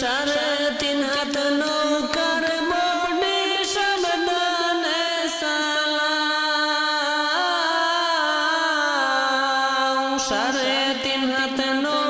সাড়ে তিন হাত নৌকার বনে সাবধানে সালাম। সাড়ে তিন হাত নৌ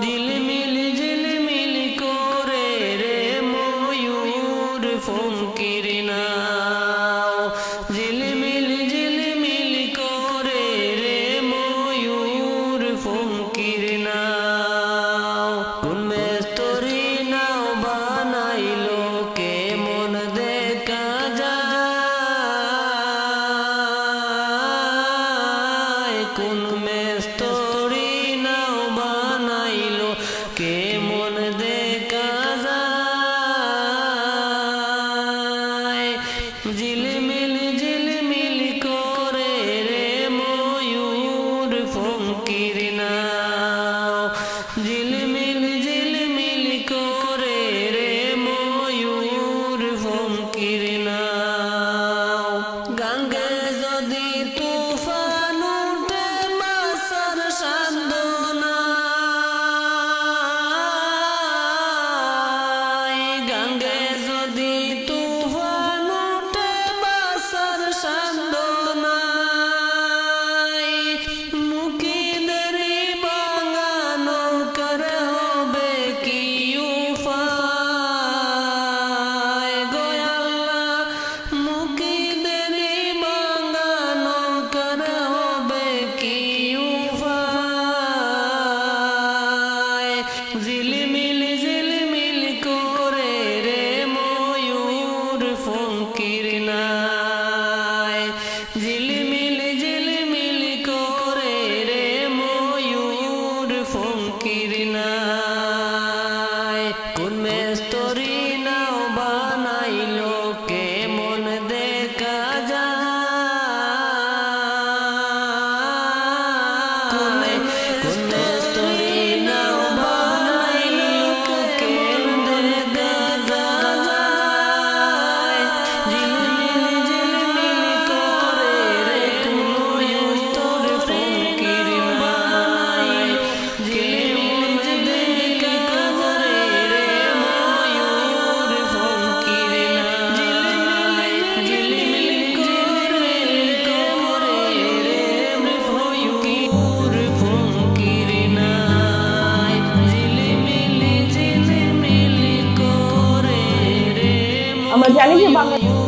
Dile. в. Bagian.